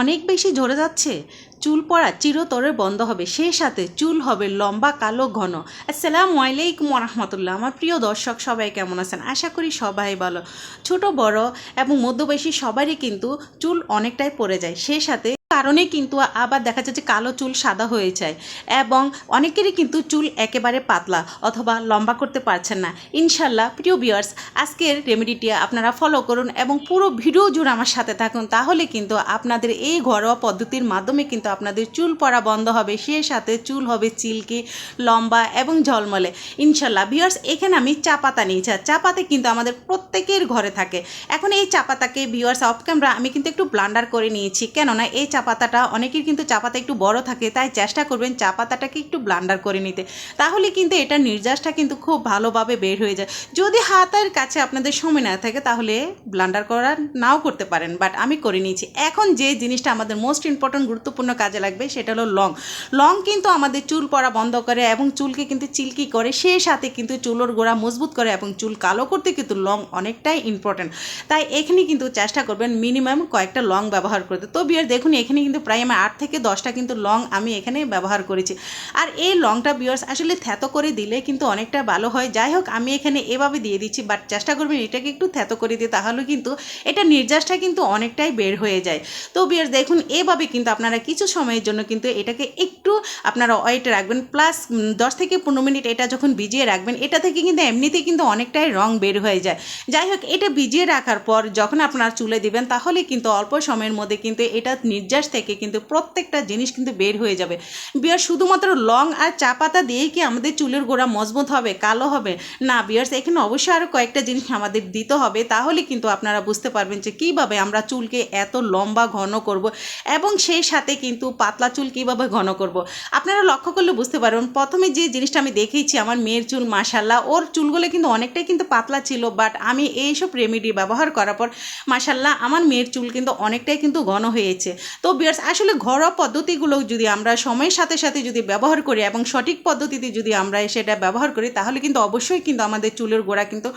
অনেক বেশি ঝরে যাচ্ছে। চুল পড়া চিরতরে বন্ধ হবে। সেই সাথে চুল হবে লম্বা, কালো, ঘন। আসসালামু আলাইকুম রহমতুল্লাহ আমার প্রিয় দর্শক, সবাই কেমন আছেন? আশা করি সবাই ভালো। ছোট, বড় এবং মধ্যবয়সী সবারই কিন্তু চুল অনেকটাই পড়ে যায়। সেই সাথে কারণে কিন্তু আবার দেখা যাচ্ছে কালো চুল সাদা হয়ে যায়। এবং অনেকেরই কিন্তু চুল একেবারে পাতলা অথবা লম্বা করতে পারছেন না। ইনশাল্লাহ প্রিয় বিয়ার্স আজকের রেমেডিটি আপনারা ফলো করুন এবং পুরো ভিডিও জুড়ে আমার সাথে থাকুন। তাহলে কিন্তু আপনাদের এই ঘরোয়া পদ্ধতির মাধ্যমে কিন্তু আপনাদের চুল পড়া বন্ধ হবে সে সাথে চুল হবে চিলকি লম্বা এবং ঝলমলে। ইনশাল্লাহ বিয়ার্স এখানে আমি চা পাতা নিয়েছি চা পাতা কিন্তু আমাদের প্রত্যেকের ঘরে থাকে। এখন এই চা পাতাকে বিয়ার্স অফ ক্যামেরা আমি কিন্তু একটু ব্লান্ডার করে নিয়েছি। কেননা এই চা পাতাটা অনেকের কিন্তু চা পাতা একটু বড় থাকে, তাই চেষ্টা করবেন চা পাতাটাকে একটু ব্লান্ডার করে নিতে। তাহলে কিন্তু এটা নির্যাসটা কিন্তু খুব ভালোভাবে বের হয়ে যায়। যদি হাতের কাছে আপনাদের সময় না থাকে, তাহলে ব্লান্ডার করা নাও করতে পারেন বাট আমি করে নিয়েছি। এখন যে জিনিসটা আমাদের মোস্ট ইম্পর্ট্যান্ট গুরুত্বপূর্ণ কাজে লাগবে, সেটা হলো লং। লং কিন্তু আমাদের চুল পড়া বন্ধ করে এবং চুলকে কিন্তু চিলকি করে সেই সাথে কিন্তু চুলোর গোড়া মজবুত করে এবং চুল কালো করতে কিন্তু লং অনেকটাই ইম্পর্ট্যান্ট তাই এখানে কিন্তু চেষ্টা করবেন মিনিমাম কয়েকটা লং ব্যবহার করতে। তো বিয়ার দেখুন, এখানে কিন্তু প্রায় আমার আট থেকে দশটা কিন্তু লং আমি এখানে ব্যবহার করেছি। আর এই লংটা বিয়ার্স আসলে থ্যাতো করে দিলে কিন্তু অনেকটা ভালো হয়। যাই হোক, আমি এখানে এভাবে দিয়ে দিচ্ছি বাট চেষ্টা করবেন এটাকে একটু থ্যাতো করে দিয়ে তাহলে কিন্তু এটা নির্যাসটা কিন্তু অনেকটাই বের হয়ে যায়। তো বিয়ার্স দেখুন, এভাবে কিন্তু আপনারা কিছু সময়ের জন্য কিন্তু এটাকে একটু আপনারা ওয়েটে রাখবেন। প্লাস দশ থেকে পনেরো মিনিট এটা যখন ভিজিয়ে রাখবেন, এটা থেকে কিন্তু এমনিতেই কিন্তু অনেকটাই রং বের হয়ে যায়। যাই হোক, এটা ভিজিয়ে রাখার পর যখন আপনারা চুলে দিবেন, তাহলে কিন্তু অল্প সময়ের মধ্যে কিন্তু এটা নির্যাস থেকে কিন্তু প্রত্যেকটা জিনিস কিন্তু বের হয়ে যাবে। বিয়ার শুধুমাত্র লং আর চা পাতা দিয়েই কি আমাদের চুলের গোড়া মজবুত হবে, কালো হবে? না, বিয়ার্স, এখানে অবশ্যই আরও কয়েকটা জিনিস আমাদের দিতে হবে, তাহলে কিন্তু আপনারা বুঝতে পারবেন যে কীভাবে আমরা চুলকে এত লম্বা ঘন করব এবং সেই সাথে কিন্তু পাতলা চুল কীভাবে ঘন করব। আপনারা লক্ষ্য করলে বুঝতে পারবেন, প্রথমে যে জিনিসটা আমি দেখেইছি আমার মেয়ের চুল মাসাল্লাহ ওর চুলগুলো কিন্তু অনেকটাই কিন্তু পাতলা ছিল বাট আমি এইসব রেমেডি ব্যবহার করার পর মাসাল্লাহ আমার মেয়ের চুল কিন্তু অনেকটাই কিন্তু ঘন হয়েছে। তো বিয়ার্স, আসলে ঘরোয়া পদ্ধতিগুলো যদি আমরা সময়ের সাথে সাথে যদি ব্যবহার করি এবং সঠিক পদ্ধতিতে যদি আমরা সেটা ব্যবহার করি, তাহলে কিন্তু অবশ্যই কিন্তু আমাদের চুলের গোড়া কিন্তু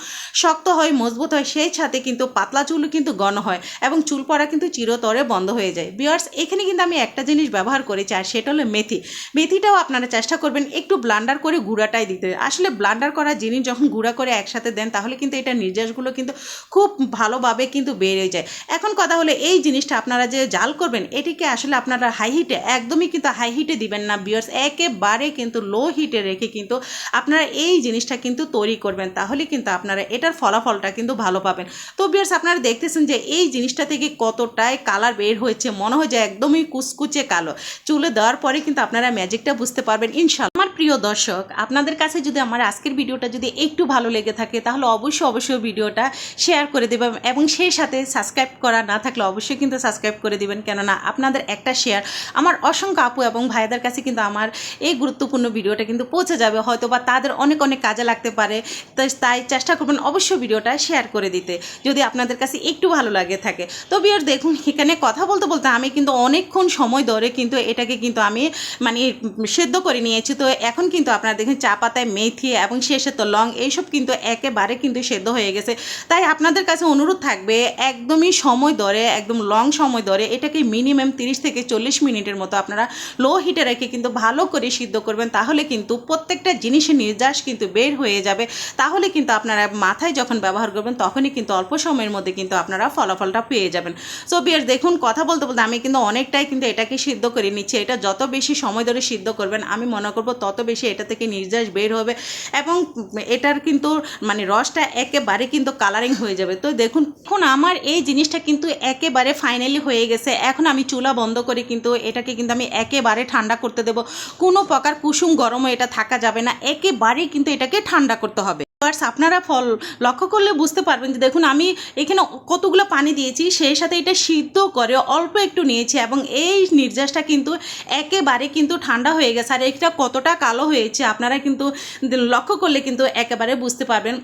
শক্ত হয়, মজবুত হয়, সেই সাথে কিন্তু পাতলা চুলও কিন্তু গণ হয় এবং চুল পড়া কিন্তু চিরতরে বন্ধ হয়ে যায়। বিয়ার্স, এখানে কিন্তু আমি একটা জিনিস ব্যবহার করেছি, আর সেটা হলো মেথি। মেথিটাও আপনারা চেষ্টা করবেন একটু ব্লান্ডার করে গুঁড়াটাই দিতে। আসলে ব্লান্ডার করা জিনিস যখন গুঁড়া করে একসাথে দেন, তাহলে কিন্তু এটা নির্যাসগুলো কিন্তু খুব ভালোভাবে কিন্তু বেড়ে যায়। এখন কথা হলো, এই জিনিসটা আপনারা যে জাল করবেন এটিকে আসলে আপনারা হাই হিটে একদমই কিন্তু হাই হিটে দিবেন না বিয়ার্স একেবারে কিন্তু লো হিটে রেখে কিন্তু আপনারা এই জিনিসটা কিন্তু তৈরি করবেন, তাহলে কিন্তু আপনারা এটার ফলাফলটা কিন্তু ভালো পাবেন। তো বিয়ার্স আপনারা দেখতেছেন যে এই জিনিসটা থেকে কতটাই কালার বের হয়েছে, মনে হয় যে একদমই কুচকুচে কালো। চুলে দেওয়ার পরে কিন্তু আপনারা ম্যাজিকটা বুঝতে পারবেন ইনশাল্লাহ আমার প্রিয় দর্শক, আপনাদের কাছে যদি আমার আজকের ভিডিওটা যদি একটু ভালো লেগে থাকে, তাহলে অবশ্যই অবশ্যই ভিডিওটা শেয়ার করে দেবেন এবং সেই সাথে সাবস্ক্রাইব করা না থাকলে অবশ্যই কিন্তু সাবস্ক্রাইব করে দিবেন, কেননা আপনাদের একটা শেয়ার আমার অসংখ্য আপু এবং ভাইদের কাছে কিন্তু আমার এই গুরুত্বপূর্ণ ভিডিওটা কিন্তু পৌঁছে যাবে। হয়তো বা তাদের অনেক অনেক কাজে লাগতে পারে। তাই চেষ্টা করবেন অবশ্যই ভিডিওটা শেয়ার করে দিতে, যদি আপনাদের কাছে একটু ভালো লাগে থাকে। তো বিয়ার দেখুন, এখানে কথা বলতে বলতে আমি কিন্তু অনেকক্ষণ সময় ধরে কিন্তু এটাকে কিন্তু আমি মানে সেদ্ধ করে নিয়েছি। তো এখন কিন্তু আপনারা দেখুন, চা পাতায় মেথি এবং শেষে তো লং এইসব কিন্তু একেবারে কিন্তু সেদ্ধ হয়ে গেছে। তাই আপনাদের কাছে অনুরোধ থাকবে, একদমই সময় ধরে, একদম লং সময় ধরে এটাকে মিনিমাম তিরিশ থেকে চল্লিশ মিনিটের মতো আপনারা লো হিটে রেখে কিন্তু ভালো করে সিদ্ধ করবেন, তাহলে কিন্তু প্রত্যেকটা জিনিসের নির্যাস কিন্তু বের হয়ে যাবে। তাহলে কিন্তু আপনারা মাথায় যখন ব্যবহার করবেন, তখনই কিন্তু অল্প সময়ের মধ্যে কিন্তু আপনারা ফলাফলটা পেয়ে যাবেন। সো বিয়ার দেখুন, কথা বলতে বলতে আমি কিন্তু অনেকটাই কিন্তু এটাকে সিদ্ধ করে নিচ্ছি। এটা যত বেশি সময় ধরে সিদ্ধ করবেন, আমি মনে করব তত বেশি এটা থেকে নির্যাস বের হবে এবং এটার কিন্তু মানে রসটা একেবারে কিন্তু কালারিং হয়ে যাবে। তো দেখুন, এখন আমার এই জিনিসটা কিন্তু একেবারে ফাইনালি হয়ে গেছে। এখন আমি চুলা বন্ধ করে, কিন্তু এটাকে কিন্তু আমি একেবারে ঠান্ডা করতে দেবো। কোনো প্রকার কুসুম গরমও এটা থাকা যাবে না, একেবারেই কিন্তু এটাকে ঠান্ডা করতে হবে। ভিউয়ার্স আপনারা ফল লক্ষ্য করলে বুঝতে পারবেন যে দেখুন, আমি এখানে কতগুলো পানি দিয়েছি, সেই সাথে এটা সিদ্ধ করে অল্প একটু নিয়েছি এবং এই নির্যাসটা কিন্তু একেবারে কিন্তু ঠান্ডা হয়ে গেছে। আর এটা কতটা কালো হয়েছে, আপনারা কিন্তু লক্ষ্য করলে কিন্তু একেবারে বুঝতে পারবেন।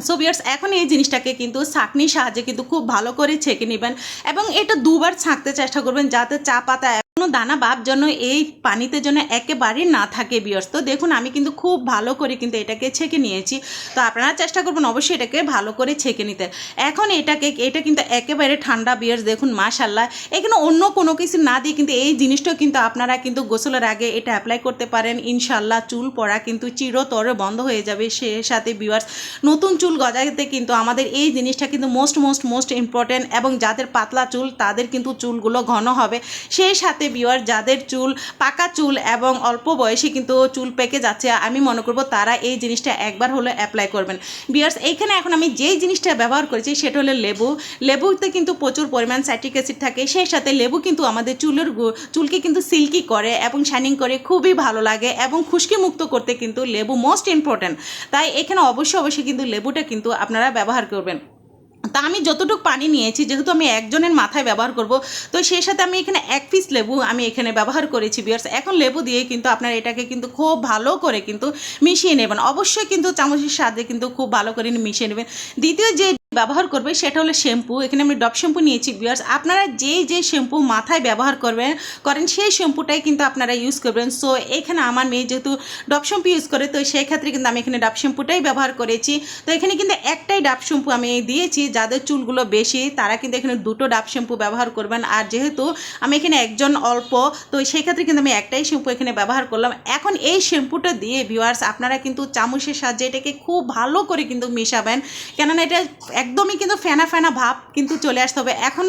সো বিয়ার্স এখন এই জিনিসটাকে কিন্তু ছাঁকনির সাহায্যে কিন্তু খুব ভালো করে ছেঁকে নেবেন এবং এটা দুবার ছাঁকতে চেষ্টা করবেন যাতে চা পাতা কোনো দানা বাপ যেন এই পানিতে যেন একেবারেই না থাকে বিয়র্স তো দেখুন, আমি কিন্তু খুব ভালো করে কিন্তু এটাকে ছেঁকে নিয়েছি। তো আপনারা চেষ্টা করবেন অবশ্যই এটাকে ভালো করে ছেঁকে নিতে। এখন এটাকে, এটা কিন্তু একেবারে ঠান্ডা বিয়ার্স দেখুন মাশাল্লাহ এখানে অন্য কোনো কিছু না দিয়ে কিন্তু এই জিনিসটাও কিন্তু আপনারা কিন্তু গোসলের আগে এটা অ্যাপ্লাই করতে পারেন। ইনশাল্লাহ চুল পড়া কিন্তু চিরতরে বন্ধ হয়ে যাবে। সে সাথে বিয়ার্স নতুন চুল গজাতে কিন্তু আমাদের এই জিনিসটা কিন্তু মোস্ট মোস্ট মোস্ট ইম্পর্টেন্ট এবং যাদের পাতলা চুল, তাদের কিন্তু চুলগুলো ঘন হবে। সেই সাথে বিয়ার যাদের চুল পাকা চুল এবং অল্প বয়সে কিন্তু চুল পেকে যাচ্ছে, আমি মনে করব তারা এই জিনিসটা একবার হলে অ্যাপ্লাই করবেন। বিয়ার্স এইখানে এখন আমি যেই জিনিসটা ব্যবহার করেছি সেটা হলো লেবু। লেবুতে কিন্তু প্রচুর পরিমাণ স্যাট্রিক অ্যাসিড থাকে, সেই সাথে লেবু কিন্তু আমাদের চুলের চুলকে কিন্তু সিল্কি করে এবং শাইনিং করে, খুবই ভালো লাগে এবং খুশকি মুক্ত করতে কিন্তু লেবু মোস্ট ইম্পর্ট্যান্ট তাই এখানে অবশ্যই অবশ্যই কিন্তু লেবুটা কিন্তু আপনারা ব্যবহার করবেন। তা আমি যতটুকু পানি নিয়েছি, যেহেতু আমি একজনের মাথায় ব্যবহার করব, তো সেই সাথে আমি এখানে এক পিস লেবু আমি এখানে ব্যবহার করেছি বিয়ার্স এখন লেবু দিয়ে কিন্তু আপনার এটাকে কিন্তু খুব ভালো করে কিন্তু মিশিয়ে নেবেন। অবশ্যই কিন্তু চামচের সাথে কিন্তু খুব ভালো করে মিশিয়ে নেবেন। দ্বিতীয় যে ব্যবহার করবে সেটা হলো শ্যাম্পু। এখানে আমি ডব শ্যাম্পু নিয়েছি বিয়ার্স আপনারা যেই যে শ্যাম্পু মাথায় ব্যবহার করবেন, করেন সেই শ্যাম্পুটাই কিন্তু আপনারা ইউজ করবেন। সো এখানে আমার মেয়ে যেহেতু ডব শ্যাম্পু ইউজ করে, তো সেই ক্ষেত্রে কিন্তু আমি এখানে ডাব শ্যাম্পুটাই ব্যবহার করেছি। তো এখানে কিন্তু একটাই ডাব শ্যাম্পু আমি দিয়েছি, যাদের চুলগুলো বেশি, তারা কিন্তু এখানে দুটো ডাব শ্যাম্পু ব্যবহার করবেন। আর যেহেতু আমি এখানে একজন অল্প, তো সেই ক্ষেত্রে কিন্তু আমি একটাই শ্যাম্পু এখানে ব্যবহার করলাম। এখন এই শ্যাম্পুটা দিয়ে ভিউয়ার্স আপনারা কিন্তু চামচের সাহায্যে এটাকে খুব ভালো করে কিন্তু মেশাবেন। কেননা এটা একদমই কিন্তু ফেনা ফেনা ভাব কিন্তু চলে আসতে হবে। এখন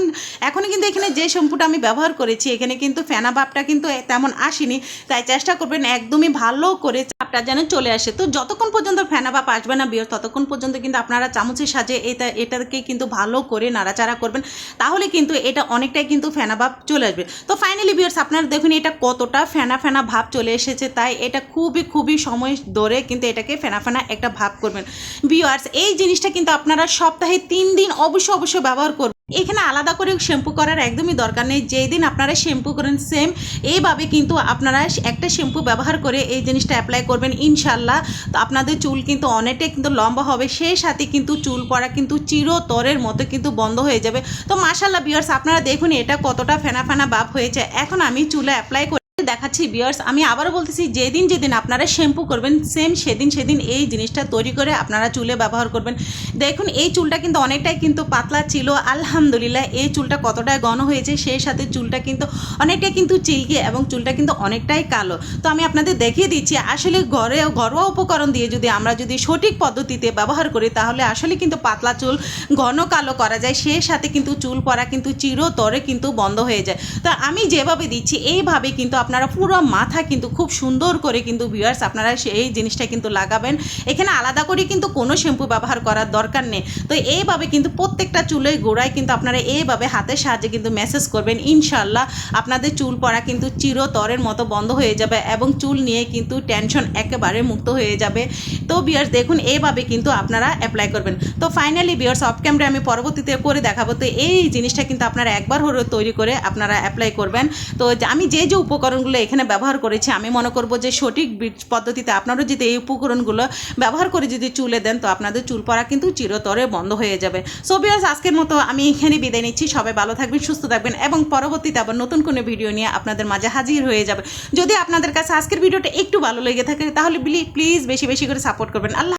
এখন কিন্তু এখানে যে শ্যাম্পুটা আমি ব্যবহার করেছি, এখানে কিন্তু ফেনা ভাবটা কিন্তু তেমন আসেনি। তাই চেষ্টা করবেন একদমই ভালো করে চাপটা যেন চলে আসে। তো যতক্ষণ পর্যন্ত ফেনা ভাব আসবে না বিয়র ততক্ষণ পর্যন্ত কিন্তু আপনারা চামচের সাজে এটা, এটাকে কিন্তু ভালো করে নাড়াচাড়া করবেন। তাহলে কিন্তু এটা অনেকটাই কিন্তু ফেনা ভাব চলে আসবে। তো ফাইনালি বিয়ার্স আপনারা দেখুন এটা কতটা ফেনা ফেনা ভাব চলে এসেছে। তাই এটা খুবই খুবই সময় ধরে কিন্তু এটাকে ফেনা ফেনা একটা ভাব করবেন। বিয়ার্স এই জিনিসটা কিন্তু আপনারা সপ্তাহে তিন দিন অবশ্যই অবশ্যই ব্যবহার করবেন এখানে আলাদা করে শ্যাম্পু করার একদমই দরকার নেই। যেই দিন আপনারা শ্যাম্পু করেন, সেম এইভাবে কিন্তু আপনারা একটা শ্যাম্পু ব্যবহার করে এই জিনিসটা অ্যাপ্লাই করবেন ইনশাল্লাহ। তো আপনাদের চুল কিন্তু অনেকটাই কিন্তু লম্বা হবে, সেই সাথে কিন্তু চুল পড়া কিন্তু চিরতরের মতো কিন্তু বন্ধ হয়ে যাবে। তো মাশাল্লাহ বিয়ার্স আপনারা দেখুন এটা কতটা ফেনা ফেনা ভাব হয়েছে। এখন আমি চুলে অ্যাপ্লাই দেখাচ্ছি বিয়ার্স আমি আবারও বলতেছি, যেদিন যেদিন আপনারা শ্যাম্পু করবেন সেম সেদিন সেদিন এই জিনিসটা তৈরি করে আপনারা চুলে ব্যবহার করবেন। দেখুন, এই চুলটা কিন্তু অনেকটাই কিন্তু পাতলা ছিল, আলহামদুলিল্লাহ এই চুলটা কতটা ঘন হয়েছে, সেই সাথে চুলটা কিন্তু অনেকটাই কিন্তু চিলকে এবং চুলটা কিন্তু অনেকটাই কালো। তো আমি আপনাদের দেখিয়ে দিচ্ছি, আসলে ঘরে, ঘরোয়া উপকরণ দিয়ে যদি আমরা যদি সঠিক পদ্ধতিতে ব্যবহার করি, তাহলে আসলে কিন্তু পাতলা চুল ঘন কালো করা যায়, সেই সাথে কিন্তু চুল পরা কিন্তু চিরতরে কিন্তু বন্ধ হয়ে যায়। তো আমি যেভাবে দিচ্ছি, এইভাবে কিন্তু আপনারা পুরো মাথা কিন্তু খুব সুন্দর করে কিন্তু ভিউয়ার্স আপনারা সেই জিনিসটা কিন্তু লাগাবেন। এখানে আলাদা করে কিন্তু কোনো শ্যাম্পু ব্যবহার করার দরকার নেই। তো এইভাবে কিন্তু প্রত্যেকটা চুলের গোড়ায় কিন্তু আপনারা এইভাবে হাতের সাহায্যে কিন্তু মেসেজ করবেন। ইনশাল্লাহ আপনাদের চুল পড়া কিন্তু চিরতরের মতো বন্ধ হয়ে যাবে এবং চুল নিয়ে কিন্তু টেনশন একেবারে মুক্ত হয়ে যাবে। তো বিয়ার্স দেখুন, এইভাবে কিন্তু আপনারা অ্যাপ্লাই করবেন। তো ফাইনালি বিয়ার্স অফ ক্যামেরা আমি পরবর্তীতে করে দেখাবো। তো এই জিনিসটা কিন্তু আপনারা একবার হলেও তৈরি করে আপনারা অ্যাপ্লাই করবেন। তো আমি যে যে উপকরণগুলো এখানে ব্যবহার করেছি। আমি মনে করব যে সঠিক পদ্ধতিতে আপনারা যদি এই উপকরণগুলো ব্যবহার করে যদি চুলে দেন, তো আপনাদের চুল পড়া কিন্তু চিরতরে বন্ধ হয়ে যাবে। সো বিয়ার্স আজকের মতো আমি এখানে বিদায় নিচ্ছি। সবাই ভালো থাকবেন, সুস্থ থাকবেন এবং পরবর্তীতে আবার নতুন কোনো ভিডিও নিয়ে আপনাদের মাঝে হাজির হয়ে যাবে। যদি আপনাদের কাছে আজকের ভিডিওটা একটু ভালো লেগে থাকে, তাহলে প্লিজ বেশি বেশি করে সাপোর্ট করবেন। আল্লাহ